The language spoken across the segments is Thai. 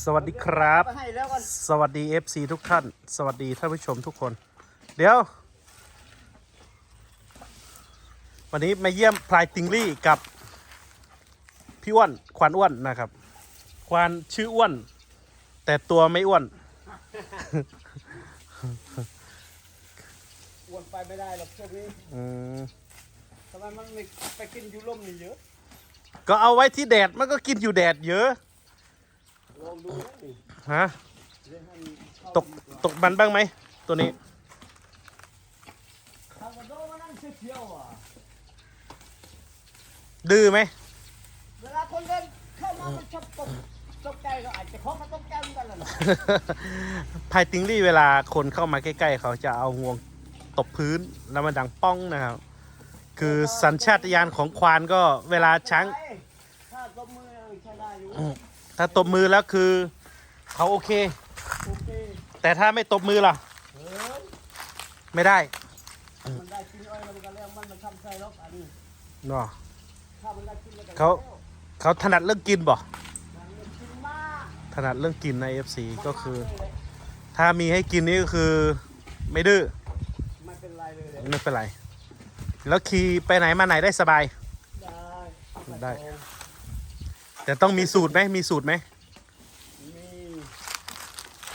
สวัสดีครับไปให้แล้วกันสวัสดี FC ทุกท่าน สวัสดีท่านผู้ชมทุกคน เดี๋ยว วันนี้มาเยี่ยมพลายติงลี่กับ พี่อ้วนควานอ้วนนะครับ ควานชื่ออ้วน แต่ตัวไม่อ้วน อ้วนไปไม่ได้หรอกช่วงนี้อืมทำไมมันไม่ไปกินอยู่ร่มนี่เยอะ ก็เอาไว้ที่แดดมันก็กินอยู่แดดเยอะลองดูนะนี่ ฮะเดี๋ยวให้มันเข้าตกตกมันบ้างไหม ตัวนี้ทางกระโดดมานั่งเที่ยวๆอะดื้อไหมเวลาคนเดินเข้ามามันชอบตกตกใจก็อาจจะเขาก็ตกใจเหมือนกันแหละนะพายติงลี่เวลาคนเข้ามาใกล้ ๆ เขาจะเอางวงตบพื้นแล้วมันดังป้องนะครับ คือสัญชาตญาณของควานก็เวลาช้างถ้าตบมือใช้ได้อยู่ ถ้าตบมือแล้วคือเขาโอเค โอเคแต่ถ้าไม่ตบมือล่ะ เฮ้ยไม่ได้มันได้กินอ้อยแล้วมันก็แล้วมันมันทำใจล็อกอันนี้เนาะ ถ้ามันได้กินแล้วก็เขา เขาถนัดเรื่องกินบ่มันไม่กินมากถนัดเรื่องกินใน FC ก็คือ ถ้ามีให้กินนี่ก็คือ ไม่ดื้อไม่เป็นไรเลยเลยไม่เป็นไร แล้วขี่ไปไหนมาไหนได้สบาย ได้ได้ แต่ต้องมีสูตรไหมมีสูตรไหมมี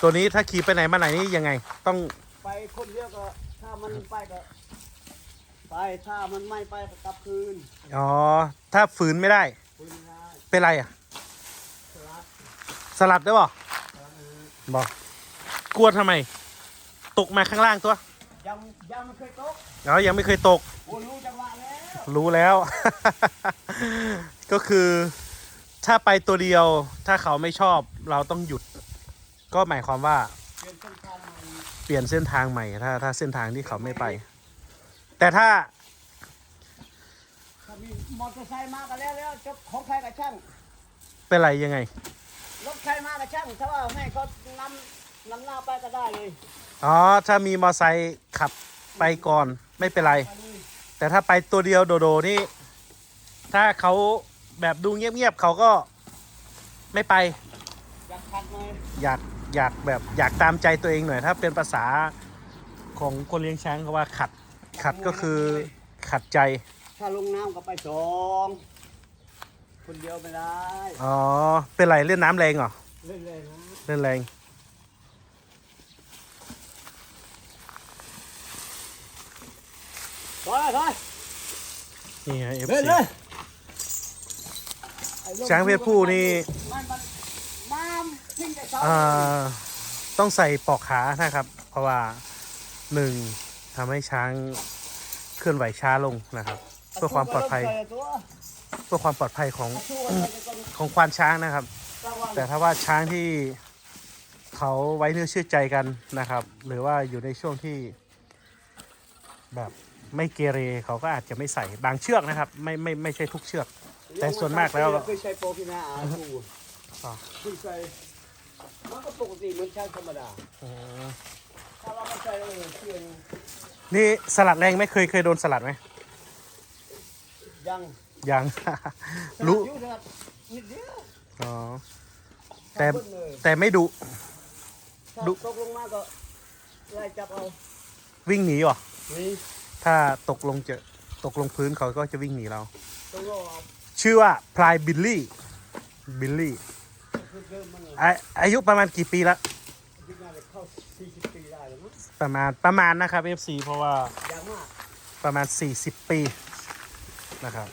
ตัวนี้ถ้าขี่ไปไหนมาไหนนี่ยังไง ต้องไปคนเดียวก็ ถ้ามันไปก็ไปถ้ามันไม่ไปก็กลับคืนอ๋อถ้าฝืนไม่ได้ คืนได้เป็นไรอะ สลัดสลัดได้บ่สลัดเออบอกกลัวทำไม ตกมาข้างล่างตัวยังยังไม่เคยตกอ๋อยังไม่เคยตก โอ้รู้จังหวะแล้วรู้แล้ว ก็คือ ถ้าไปตัวเดียว ถ้าเขาไม่ชอบเราต้องหยุด ก็หมายความว่า เปลี่ยนเส้นทางใหม่เปลี่ยนเส้นทางใหม่ถ้าถ้าเส้นทางที่เขาไม่ไป แต่ถ้าถ้ามีมอเตอร์ไซค์มาก็แล้วแล้วจะของใครกับช่างเป็นไรยังไง รถใครมากับช่างถ้าว่าให้เขานำนำหน้าไปก็ได้เลยอ๋อถ้ามีมอไซค์ขับไปก่อนไม่เป็นไร ไปเลยแต่ถ้าไปตัวเดียวโดโดนี่ ถ้าเขา แบบดูเงียบๆเขาก็ไม่ไป อยากขัดเลยอยากอยากแบบอยากตามใจตัวเองหน่อย ถ้าเป็นภาษาของคนเลี้ยงช้างเขาว่าขัด ขัดก็คือขัดใจ ถ้าลงน้ำก็ไปสองคนเดียวไม่ได้อ๋อเป็นไรเล่นน้ำแรงเหรอเล่นเลยนะเล่นแรงถอยถอยนี่ฮะเอฟเล่นซีเลยไอ้ล ช้างเพศผู้นี่ต้องใส่ปลอกขานะครับ เพราะว่าหนึ่งทำให้ช้างเคลื่อนไหวช้าลงนะครับ เพื่อความปลอดภัย เพื่อความปลอดภัยของของควานช้างนะครับ แต่ถ้าว่าช้างที่เขาไว้เนื้อเชื่อใจกันนะครับ หรือว่าอยู่ในช่วงที่แบบไม่เกเรเขาก็อาจจะไม่ใส่บางเชือกนะครับ ไม่ไม่ไม่ใช่ทุกเชือก แต่ส่วนมากแล้ว เคยใช้โปรพินาอาสู้อ๋อเคยใช้มันก็ปกติเหมือนช้างธรรมดาอืมถ้าเราไม่ใช้เออเชื่ออยู่นี่สลัดแรงไหมเคยเคยโดนสลัดไหมยังยัง รู้อยู่นะครับนิดเดียวอ๋อ แต่ ทำเบิ้ลเลยแต่ไม่ดุ ถ้าดุ ตกลงมาก็ไล่จับเอาวิ่งหนีหรอ นี่ถ้าตกลงจะตกลงพื้นเขาก็จะวิ่งหนีเรา ต้องรอเอา ชื่อว่าพลายบิลลี่บิลลี่คือเดิมมันเลยอาอายุประมาณกี่ปีละคิดว่าจะเข้า40ปีได้หรือมั้งประมาณประมาณนะครับ FC เพราะว่ายังมากประมาณ 40 ปีนะครับ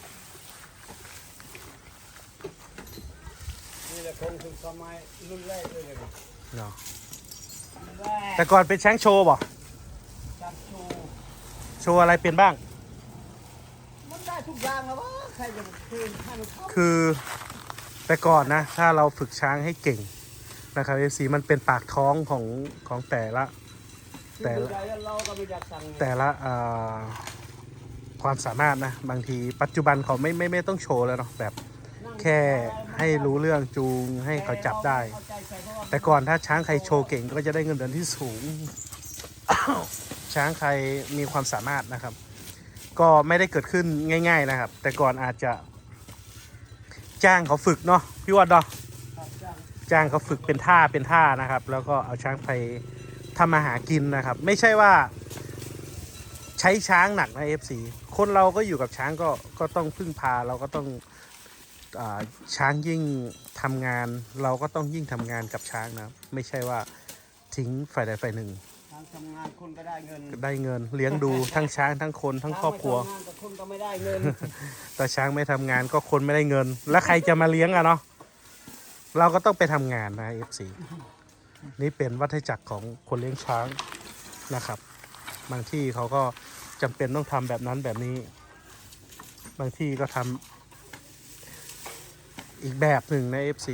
นี่แหละคงถึงสมัยรุ่นแรกเลยเลยเนาะรุ่นแรกแต่ก่อนเป็นช้างโชว์บ่จับชูโชว์อะไรเป็นบ้าง มันได้ทุกอย่างแล้ววะใคือแต่ก่อนนะ ถ้าเราฝึกช้างให้เก่งนะครับ FC มันเป็นปากท้องของของแต่ละ แต่ละแต่ละความสามารถนะ บางทีปัจจุบันเขาไม่ไม่ไม่ต้องโชว์แล้วเนาะแบบแค่ให้รู้เรื่องจูงให้เขาจับได้ แต่ก่อนถ้าช้างใครโชว์เก่งก็จะได้เงินเดือนที่สูง ช้างใครมีความสามารถนะครับ ก็ไม่ได้เกิดขึ้นง่าย ๆนะครับ แต่ก่อนอาจจะ จ้างเขาฝึกเนาะพี่วัดเนาะจ้างเขาฝึกเป็นท่าเป็นท่านะครับ แล้วก็เอาช้างไปทำมาหากินนะครับ ไม่ใช่ว่า ใช้ช้างหนักนะ FC คนเราก็อยู่กับช้างก็ก็ต้องพึ่งพาเราก็ต้องอช้างยิ่งทำงาน เราก็ต้องยิ่งทำงานกับช้างนะ ไม่ใช่ว่าทิ้งฝ่ายใดฝ่ายหนึ่งางทำงานคนก็ได้เงินได้เงินเลี้ยงดูทั้งช้างทั้งคนทั้งครอบครัวทางไม่ทำงานแต่คนก็ไม่ได้เงิน แต่ช้างไม่ทำงานก็คนไม่ได้เงิน แล้วใครจะมาเลี้ยงอะเนาะเราก็ต้องไปทำงานนะ FC นี่เป็นวัฏจักรของคนเลี้ยงช้างนะครับ บางที่เขาก็จำเป็นต้องทำแบบนั้นแบบนี้ บางที่ก็ทำอีกแบบหนึ่งใน FC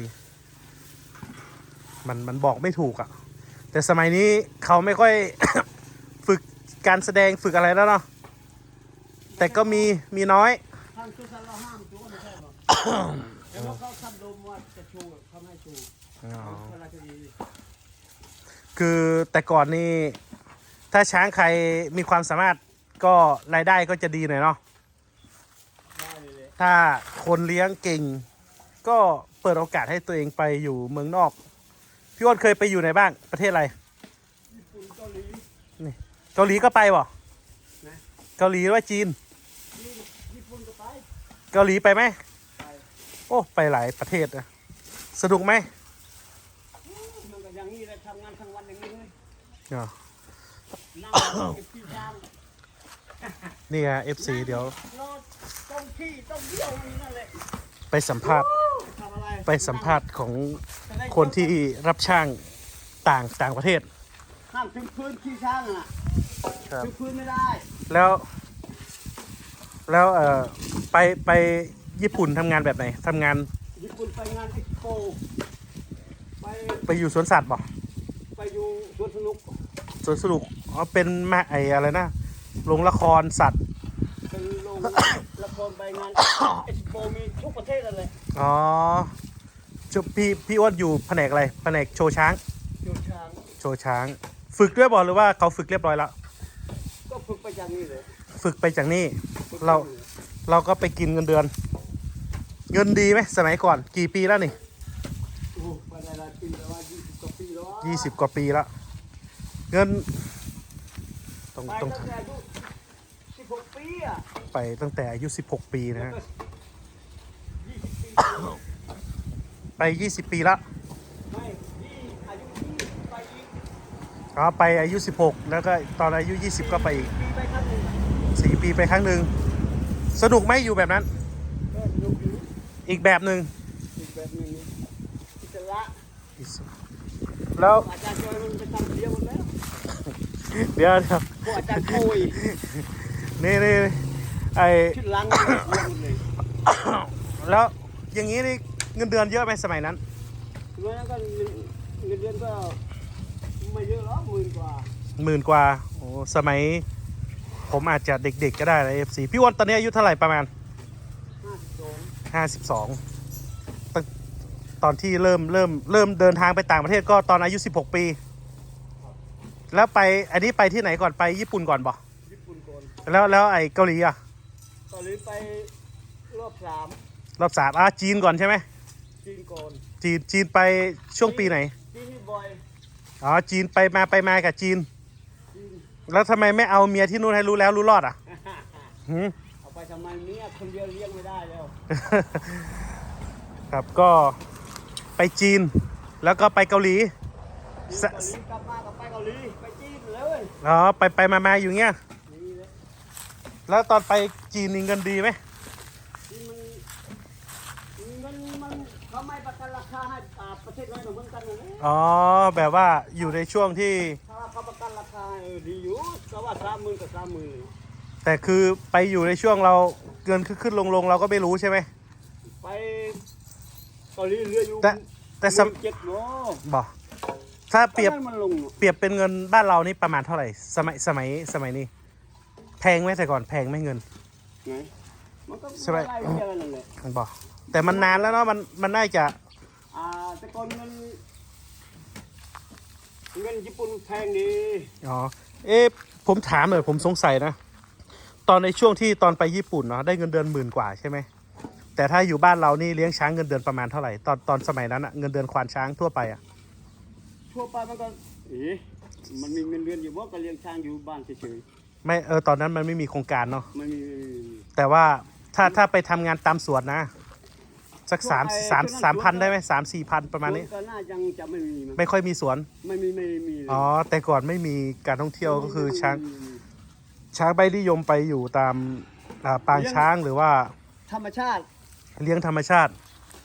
มันมันบอกไม่ถูกอะ่ะ แต่สมัยนี้เขาไม่ค่อย ฝึกการแสดงฝึกอะไรแล้วเนาะแต่ก็มีมีน้อย ทางคือสันเราห้ามชูไม่ใช่หรอแต่ว่าเขาทำดมว่าจะชูเขาไม่ให้ชูเวลาจะดีคือแต่ก่อนนี่ถ้าช้างใครมีความสามารถก็รายได้ก็จะดีหน่อยเนาะได้เลยเลยถ้าคนเลี้ยงเก่ง ก็เปิดโอกาสให้ตัวเองไปอยู่เมืองนอก พี่อ้นเคยไปอยู่ไหนบ้างประเทศอะไรญี่ปุ่นเกาหลีเกาหลีก็ไปบ่นะเกาหลีหรือว่าจีนญี่ญี่ปุ่นก็ไปเกาหลีไปไหมไปโอ้ไปหลายประเทศนะสนุกไหมมันก็อย่างนี้เลยทำงานทั้งวันอย่างนี้เลยอ๋อนั่งเก็บขี้ช้างนี่ไง FC เดี๋ยวนอนต้มขี้ต้มเยี่ยวอย่างนี้นั่นแหละ ไปสัมภาษณ์ทำอะไรไปสัมภาษณ์ของจะได้คนที่รับช่างต่างต่างประเทศห้ามถึงพื้นขี้ช้างอะครับถึงพื้นไม่ได้ แล้ว แล้วเอ่อไปไปญี่ปุ่นทำงานแบบไหนทำงานญี่ปุ่นไปงานเอ็กซ์โปไปไปอยู่สวนสัตว์บ่ไปอยู่สวนสนุกสวนสนุกอ๋อเป็นแม่ไออะไรนะโรงละครสัตว์เป็นโรง ละครไปงานเอ็กซ์โปมีทุกประเทศเลยอ๋อจุพี่พี่อ้วนอยู่แผนกอะไรแผนกโชว์ช้างอยู่ช้างโชว์ช้าง ฝึกด้วยบ่หรือว่าเขาฝึกเรียบร้อยแล้ว ก็ฝึกไปจากนี้เลยฝึกไปจากนี่ ฝึกเราไปนี่เราก็ไปกินเงินเดือน เงินดีไหมสมัยก่อน กี่ปีแล้วนี่โอ้ไปได้หลายปีแล้วว่ายี่สิบกว่าปีแล้วยี่สิบกว่าปีแล้ว เงินต้องไปต้องตั้งแต่อายุสิ บหกปีอะไปตั้งแต่อายุ 16 ปีนะฮะยี่สิบปีไป 20 ปีแล้วไม่ยี่อายุยี่ไปอีกอ๋อไปอายุ 16 แล้วก็ตอนอายุ 20 ก็ไปอีก ปีไปครั้งหนึ่ง4 ปีไปครั้งหนึ่ง สนุกไหมอยู่แบบนั้น ก็สนุกอยู่อีกแบบหนึ่งอีกแบบหนึ่งอิสระแล้วอาจารย์จอยมันไปทำเดียวหมดแล้วเดี๋ยวเดี๋ยวพวกอาจารย์โกย นี่นี่ไอชุดล้างเดียวหมดเลยแล้วอย่างนี้นี่เงินเดือนเยอะไหมสมัยนั้นเพราะฉะนั้นก็เงินเดือนก็ไม่เยอะหรอกหมื่นกว่าหมื่นกว่าโอ้สมัย ผมอาจจะเด็กๆก็ได้เลย FC พี่อ้วันตอนนี้อายุเท่าไหร่ประมาณห้าสิบสอง52ตั้งตอนที่เริ่มเริ่มเริ่มเดินทางไปต่างประเทศก็ตอนอายุ16ปี แล้วไปอันนี้ไปที่ไหนก่อนไปญี่ปุ่นก่อนบ่ญี่ปุ่นก่อน แล้วแล้วไอ้เกาหลีอะเกาหลีไปรอบสามรอบสามอะจีนก่อนใช่ไหมจีนก่อนจีนจีนไปช่วงปีไหนจีนนี่บ่อยอ๋อจีนไปมาไปมากับจีน จีนแล้วทำไมไม่เอาเมียที่นู่นให้รู้แล้วรู้รอดอะหืม เอาไปทำไมเมียคนเดียวเลี้ยงไม่ได้แล้วครับก็ไปจีนแล้วก็ไปเกาหลีจีนสะเกาหลีกลับมากับไปเกาหลีไปจีนเลย อ๋อไปไปมามาอยู่เงี้ยนี่เลย แล้วตอนไปจีนนี่เงินดีไหมจีนมันมันมันเขาไม่ประกันราคาให้อ่าประเทศนั้นเหมือนกันนะเนี่ยอ๋อ แบบว่าอยู่ในช่วงที่ ถ้าเขาประกันราคาเออดีอยู่ก็ว่าสามหมื่นกับสามหมื่นแต่คือไปอยู่ในช่วงเราเงินขึ้นขึ้นลงลงเราก็ไม่รู้ใช่ไหม ไปเกาหลีเรืออยู่แต่แต่สมหมื่นเจ็ดเนาะบอกถ้าเปรียบ ตอนนั้นมันลงเนอะเปรียบเป็นเงินบ้านเรานี่ประมาณเท่าไหร่ สมัยสมัยสมัยนี้ แพงไหมแต่ก่อนแพงไหมเงิน ไงมันก็ใช่ไหมไล่เรียกกันนั่นแหละบอกแต่มันนานแล้วเนาะมันมันน่าจะอ่าแต่ก่อนเงินเงินญี่ปุ่นแพงดีอ๋อเอ๊ะผมถามหน่อยผมสงสัยนะ ตอนในช่วงที่ตอนไปญี่ปุ่นเนาะได้เงินเดือนหมื่นกว่าใช่ไหมแต่ถ้าอยู่บ้านเรานี่เลี้ยงช้างเงินเดือนประมาณเท่าไหร่ตอนตอนสมัยนั้นอะเงินเดือนควานช้างทั่วไปอะทั่วไปมันก็เอ๊ะมันมีเงินเดือนอยู่ว่าก็เลี้ยงช้างอยู่บ้านเฉย ไม่เออตอนนั้นมันไม่มีโครงการเนาะๆมันมีแต่ว่าถ้าถ้าไปทำงานตามสวนนะ สักสามสามสามพันได้ไหมสามสี่พันประมาณนี้สวนก็น่ายังจะไม่มีมั้งไม่ค่อยมีสวน ไม่มีไม่มีเลยอ๋อ แต่ก่อนไม่มีการท่องเที่ยวก็คือช้างไม่มีช้างใบนิยมไปอยู่ตามอ่าปางช้างหรือว่าธรรมชาติ เลี้ยงธรรมชาติ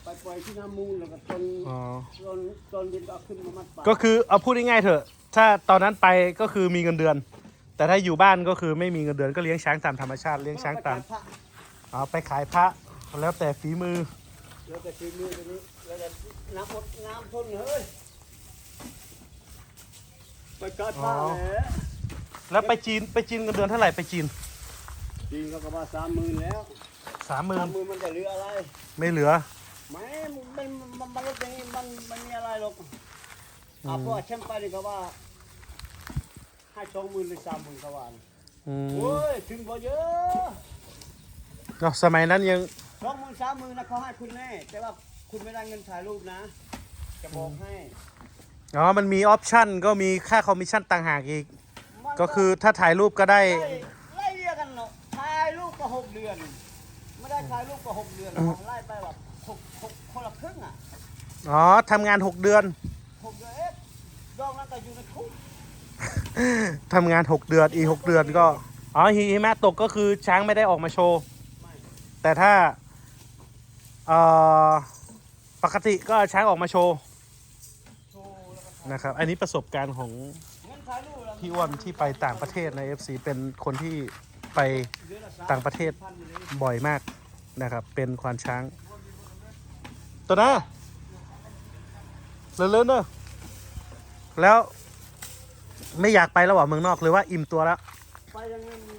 ไปปล่อยที่น้ำมูลแล้วก็ตอนอ๋อตอนตอนเย็นก็เอาขึ้นมามัดปากก็คือเอาพูดง่ายๆเถอะ ถ้าตอนนั้นไปก็คือมีเงินเดือน แต่ถ้าอยู่บ้านก็คือไม่มีเงินเดือนก็เลี้ยงช้างตามธรรมชาติเลี้ยงช้างตามพระเอาไปขายพระแล้วแต่ฝีมือแล้วก็ซื้อมือตัวนี้แล้วก็น้ำอดน้ำทนเฮ้ยไปกัดผ้าอ๋อแหละแล้วไปจีนไปจีนเงินเดือนเท่าไหร่ไปจีนจริงเขาก็ว่าสามหมื่นแล้วสามหมื่สานมหมื่นมันจะเหลืออะไร ไม่เหลือไม่มันมันมันลดอย่างนี้มันมันมีอะไรหรอกอะเพราะว่าเช่นไปนี่ก็ว่า ให้สองหมื่นหรือสามหมื่นเขาว่านะอืมโอ้ยถึงบ่เยอะก็สมัยนั้นยังสองหมื่นสามหมื่นนะเขาให้คุณแน่แต่ว่าคุณไม่ได้เงินถ่ายรูปนะ จะบอกให้อ๋อมันมีออปชั่นก็มีค่าคอมมิชชั่นต่างหากอีก มันก็คือถ้าถ่ายรูปก็ได้ ไล่ไล่เรียกกันเนาะถ่ายรูปก็หกเดือนไม่ได้ถ่ายรูปก็หกเดือนไล่ไปแบบหกหกคนละครึ่งอะ อ๋อทำงาน 6 เดือน หกเดือนเอ๊ะดองนั้นก็อยู่ในคุก ทำงาน6เดือนอีหกเดือนก็อ๋อหิมะตกก็คือช้างไม่ได้ออกมาโชว์แต่ถ้าปกติก็ช้างออกมาโชว์นะครับ อันนี้ประสบการณ์ของพี่อ้วนที่ไปต่างประเทศใน FC เป็นคนที่ไปต่างประเทศบ่อยมากนะครับ เป็นควานช้าง ตัวนะเลื่อนๆเนอะแล้ว ไม่อยากไปแล้วเหรอเมืองนอกหรือว่าอิ่มตัวแล้ว ไปยังไง